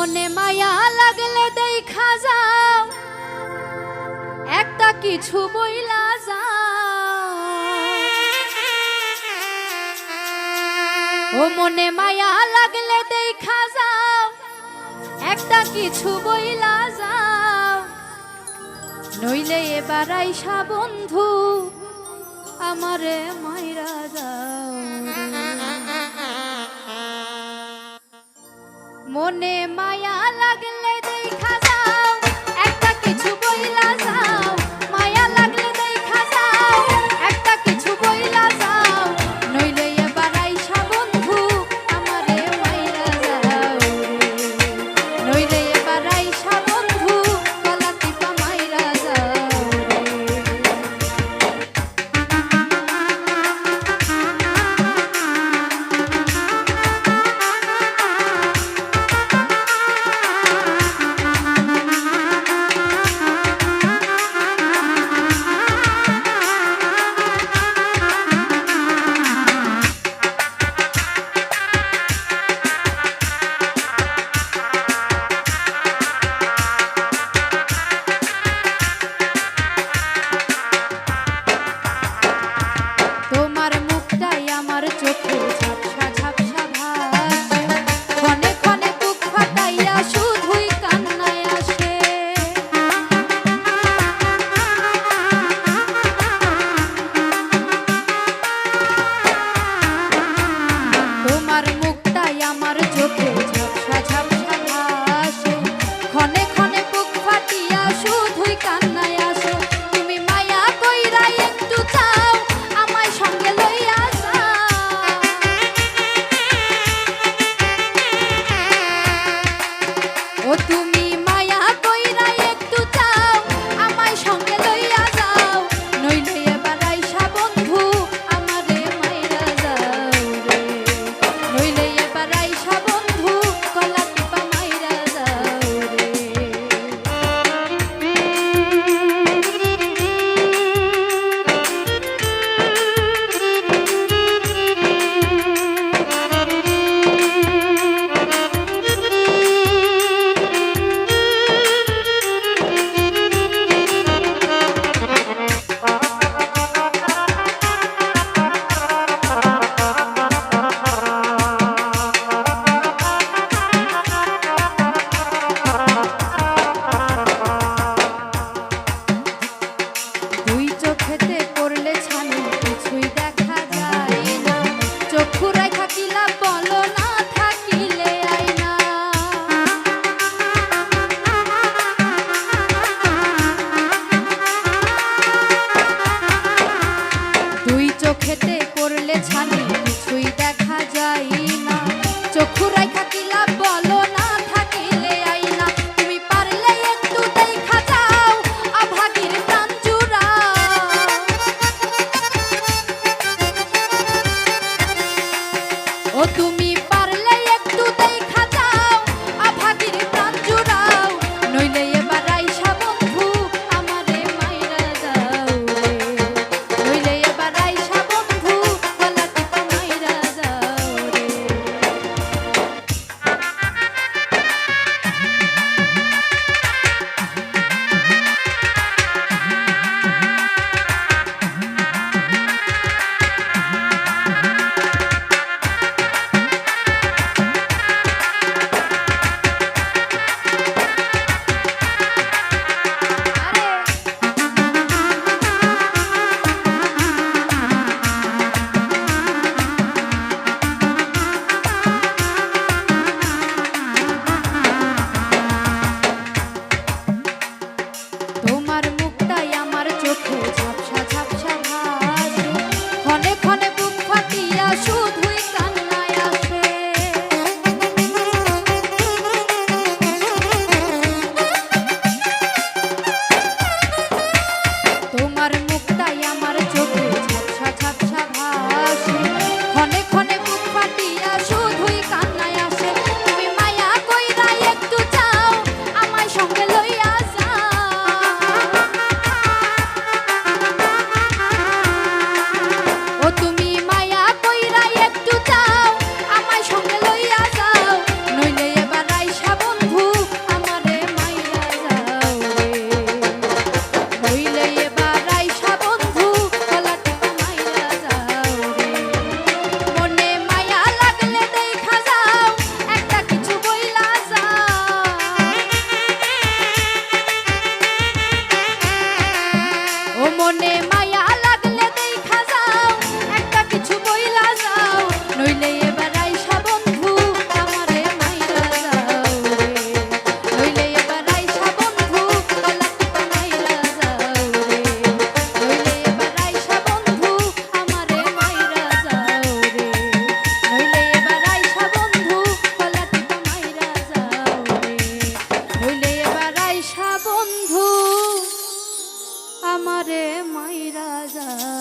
মনে মায়া লাগলে দেখা যাও। একটা কিছু বইলা যাও। ও মনে মায়া লাগলে দেখা যাও। একটা কিছু বইলা যাও। নইলে এবার আইসা বন্ধু, আমারে মাইরা যাও। মনে মায়া তারাই সব করলে ছানি আমারে মাইরা যায়